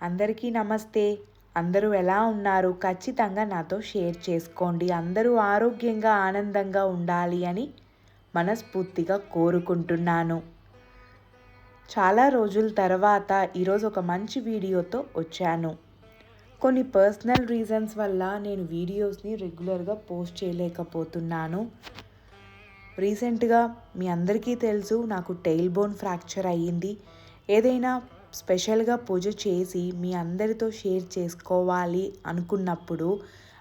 అందరికీ నమస్తే. అందరూ ఎలా ఉన్నారు? ఖచ్చితంగా నాతో షేర్ చేసుకోండి. అందరూ ఆరోగ్యంగా ఆనందంగా ఉండాలి అని మనస్ఫూర్తిగా కోరుకుంటున్నాను. చాలా రోజుల తర్వాత ఈరోజు ఒక మంచి వీడియోతో వచ్చాను. కొన్ని పర్సనల్ రీజన్స్ వల్ల నేను వీడియోస్ని రెగ్యులర్గా పోస్ట్ చేయలేకపోతున్నాను. రీసెంట్గా మీ అందరికీ తెలుసు నాకు టెయిల్ బోన్ ఫ్రాక్చర్ అయ్యింది. ఏదైనా స్పెషల్గా పూజ చేసి మీ అందరితో షేర్ చేసుకోవాలి అనుకున్నప్పుడు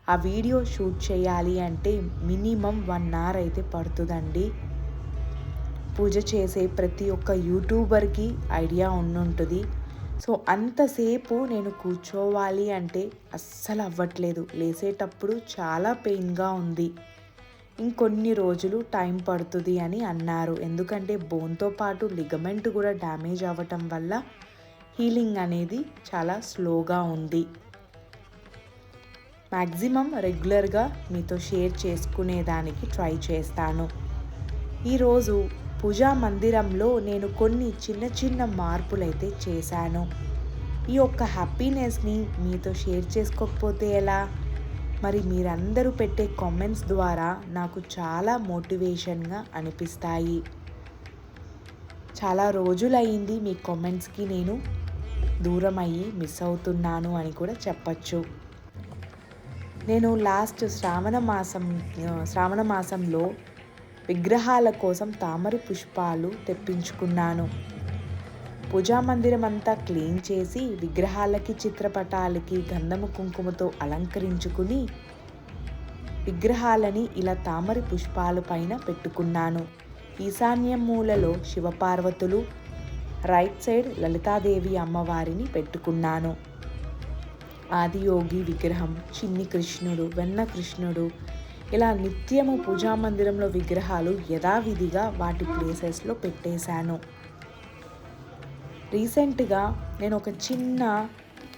ఆ వీడియో షూట్ చేయాలి అంటే మినిమం వన్ అవర్ అయితే పడుతుందండి. పూజ చేసే ప్రతి ఒక్క యూట్యూబర్కి ఐడియా ఉండుంటుంది. సో అంతసేపు నేను కూర్చోవాలి అంటే అస్సలు అవ్వట్లేదు. లేసేటప్పుడు చాలా పెయిన్గా ఉంది. ఇంకొన్ని రోజులు టైం పడుతుంది అని అన్నారు. ఎందుకంటే బోన్తో పాటు లిగమెంట్ కూడా డ్యామేజ్ అవ్వటం వల్ల హీలింగ్ అనేది చాలా స్లోగా ఉంది. మ్యాక్సిమం రెగ్యులర్గా మీతో షేర్ చేసుకునేదానికి ట్రై చేస్తాను. ఈరోజు పూజా మందిరంలో నేను కొన్ని చిన్న చిన్న మార్పులైతే చేశాను. ఈ యొక్క హ్యాపీనెస్ని మీతో షేర్ చేసుకోకపోతే ఎలా? మరి మీరందరూ పెట్టే కామెంట్స్ ద్వారా నాకు చాలా మోటివేషన్గా అనిపిస్తాయి. చాలా రోజులయ్యింది మీ కామెంట్స్కి నేను దూరం అయ్యి మిస్ అవుతున్నాను అని కూడా చెప్పచ్చు. నేను లాస్ట్ శ్రావణ మాసం శ్రావణ మాసంలో విగ్రహాల కోసం తామర పుష్పాలు తెప్పించుకున్నాను. పూజా మందిరం అంతా క్లీన్ చేసి విగ్రహాలకి చిత్రపటాలకి గంధము కుంకుమతో అలంకరించుకుని విగ్రహాలని ఇలా తామర పుష్పాల పైన పెట్టుకున్నాను. ఈశాన్య మూలలో శివపార్వతులు రైట్ సైడ్ లలితాదేవి అమ్మవారిని పెట్టుకున్నాను. ఆదియోగి విగ్రహం చిన్ని కృష్ణుడు వెన్న కృష్ణుడు ఇలా నిత్యము పూజా మందిరంలో విగ్రహాలు యథావిధిగా వాటి ప్లేసెస్లో పెట్టేశాను. రీసెంట్గా నేను ఒక చిన్న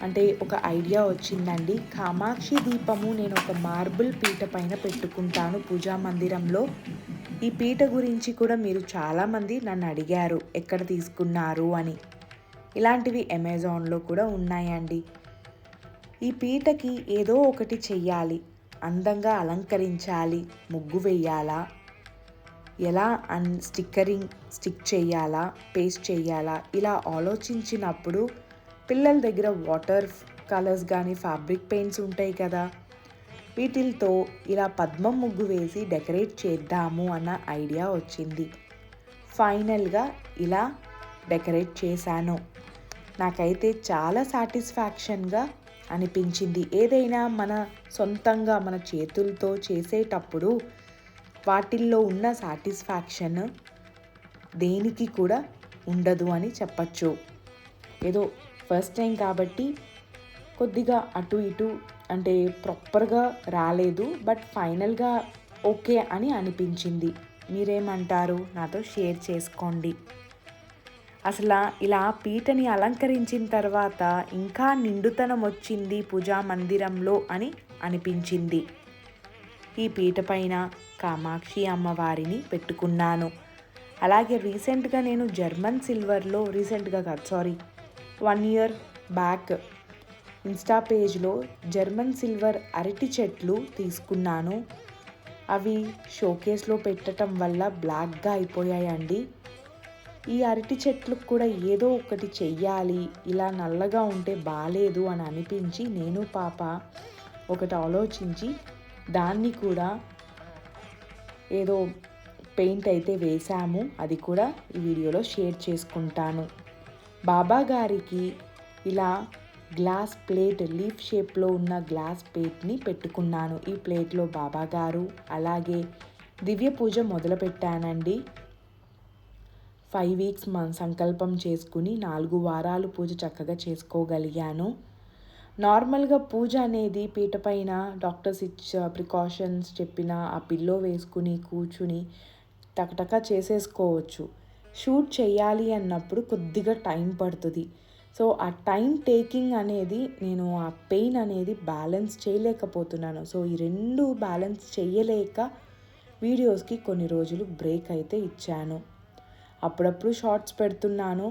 అంటే ఒక ఐడియా వచ్చిందండి. కామాక్షి దీపము నేను ఒక మార్బుల్ పీట పైన పెట్టుకుంటాను పూజా మందిరంలో. ఈ పీట గురించి కూడా మీరు చాలామంది నన్ను అడిగారు ఎక్కడ తీసుకున్నారు అని. ఇలాంటివి అమెజాన్లో కూడా ఉన్నాయండి. ఈ పీటకి ఏదో ఒకటి చెయ్యాలి అందంగా అలంకరించాలి ముగ్గు వేయాలా ఎలా అన్ స్టిక్కరింగ్ స్టిక్ చేయాలా పేస్ట్ చేయాలా ఇలా ఆలోచించినప్పుడు పిల్లల దగ్గర వాటర్ కలర్స్ కానీ ఫ్యాబ్రిక్ పెయింట్స్ ఉంటాయి కదా. వీటితో ఇలా పద్మం ముగ్గు వేసి డెకరేట్ చేద్దాము అన్న ఐడియా వచ్చింది. ఫైనల్గా ఇలా డెకరేట్ చేశాను. నాకైతే చాలా సాటిస్ఫాక్షన్గా అనిపించింది. ఏదైనా మన సొంతంగా మన చేతులతో చేసేటప్పుడు వాటిల్లో ఉన్న సాటిస్ఫాక్షన్ దేనికి కూడా ఉండదు అని చెప్పచ్చు. ఏదో ఫస్ట్ టైం కాబట్టి కొద్దిగా అటు ఇటు అంటే ప్రాపర్గా రాలేదు బట్ ఫైనల్గా ఓకే అని అనిపించింది. మీరేమంటారు? నాతో షేర్ చేసుకోండి. అసలు ఇలా పీటని అలంకరించిన తర్వాత ఇంకా నిండుతనం వచ్చింది పూజా మందిరంలో అని అనిపించింది. ఈ పీట పైన కామాక్షి అమ్మవారిని పెట్టుకున్నాను. అలాగే రీసెంట్గా నేను జర్మన్ సిల్వర్లో రీసెంట్గా కాదు sorry one year back insta పేజ్లో జర్మన్ సిల్వర్ అరటి చెట్లు తీసుకున్నాను. అవి షోకేస్లో పెట్టడం వల్ల బ్లాక్గా అయిపోయాయండి. ఈ అరటి చెట్లకు కూడా ఏదో ఒకటి చెయ్యాలి ఇలా నల్లగా ఉంటే బాగాలేదు అని అనిపించి నేను పాప ఒకటి ఆలోచించి దాన్ని కూడా ఏదో పెయింట్ అయితే వేసాము అది కూడా ఈ వీడియోలో షేర్ చేసుకుంటాను. బాబా గారికి ఇలా గ్లాస్ ప్లేట్ లీఫ్ షేప్లో ఉన్న గ్లాస్ ప్లేట్ని పెట్టుకున్నాను. ఈ ప్లేట్లో బాబాగారు అలాగే దివ్య పూజ మొదలుపెట్టానండి. ఫైవ్ వీక్స్ మన సంకల్పం చేసుకుని నాలుగు వారాలు పూజ చక్కగా చేసుకోగలిగాను. నార్మల్గా పూజ అనేది పీట పైన డాక్టర్స్ ఇచ్చ ప్రికాషన్స్ చెప్పిన ఆ పిల్లో వేసుకుని కూర్చుని టకటక చేసేసుకోవచ్చు. షూట్ చేయాలి అన్నప్పుడు కొద్దిగా టైం పడుతుంది. సో ఆ టైం టేకింగ్ అనేది నేను ఆ పెయిన్ అనేది బ్యాలెన్స్ చేయలేకపోతున్నాను. సో ఈ రెండు బ్యాలెన్స్ చేయలేక వీడియోస్కి కొన్ని రోజులు బ్రేక్ అయితే ఇచ్చాను. అప్పుడప్పుడు షార్ట్స్ పెడుతున్నాను.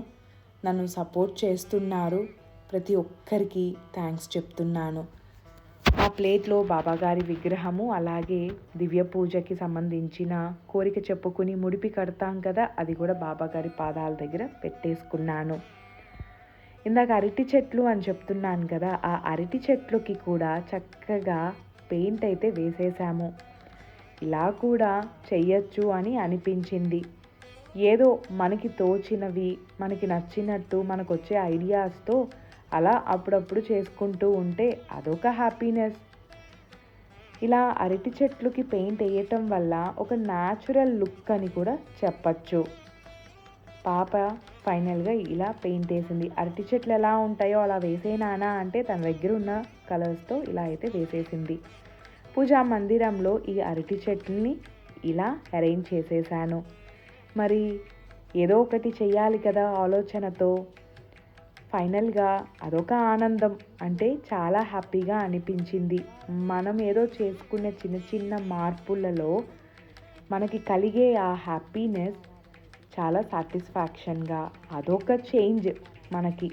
నన్ను సపోర్ట్ చేస్తున్నారు. ప్రతి ఒక్కరికి థ్యాంక్స్ చెప్తున్నాను. ఆ ప్లేట్లో బాబాగారి విగ్రహము అలాగే దివ్య పూజకి సంబంధించిన కోరిక చెప్పుకుని ముడిపి కడతాం కదా అది కూడా బాబాగారి పాదాల దగ్గర పెట్టేసుకున్నాను. ఇందాక అరటి చెట్లు అని చెప్తున్నాను కదా ఆ అరటి చెట్లుకి కూడా చక్కగా పెయింట్ అయితే వేసేసాము. ఇలా కూడా చెయ్యొచ్చు అని అనిపించింది. ఏదో మనకి తోచినవి మనకి నచ్చినట్టు మనకు వచ్చే ఐడియాస్తో అలా అప్పుడప్పుడు చేసుకుంటూ ఉంటే అదొక హ్యాపీనెస్ ఇలా అరటి చెట్లుకి పెయింట్ వేయటం వల్ల ఒక న్యాచురల్ లుక్ అని కూడా చెప్పచ్చు. పాప ఫైనల్గా ఇలా పెయింట్ వేసింది. అరటి చెట్లు ఎలా ఉంటాయో అలా వేసేనానా అంటే తన దగ్గర ఉన్న కలర్స్తో ఇలా అయితే వేసేసింది. పూజా మందిరంలో ఈ అరటి చెట్లని ఇలా అరేంజ్ చేసేసాను. మరి ఏదో ఒకటి చేయాలి కదా ఆలోచనతో. ఫైనల్గా అదొక ఆనందం అంటే చాలా హ్యాపీగా అనిపించింది. మనం ఏదో చేసుకునే చిన్న చిన్న మార్పులలో మనకి కలిగే ఆ హ్యాపీనెస్ చాలా సాటిస్ఫాక్షన్గా అదొక చేంజ్ మనకి.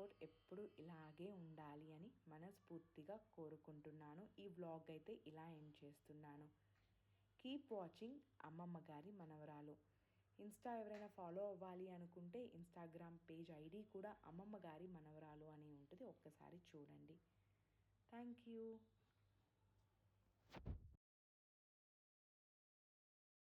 సపోర్ట్ ఎప్పుడు ఇలాగే ఉండాలి అని మనస్ఫూర్తిగా కోరుకుంటున్నాను. ఈ వ్లాగ్ అయితే ఇలా ఎండ్ చేస్తున్నాను. కీప్ వాచింగ్ అమ్మమ్మ గారి మనవరాలు. ఇన్స్టా ఎవరైనా ఫాలో అవ్వాలి అనుకుంటే ఇన్స్టాగ్రామ్ పేజ్ ఐడి కూడా అమ్మమ్మ గారి మనవరాలు అని ఉంటుంది. ఒక్కసారి చూడండి. Thank you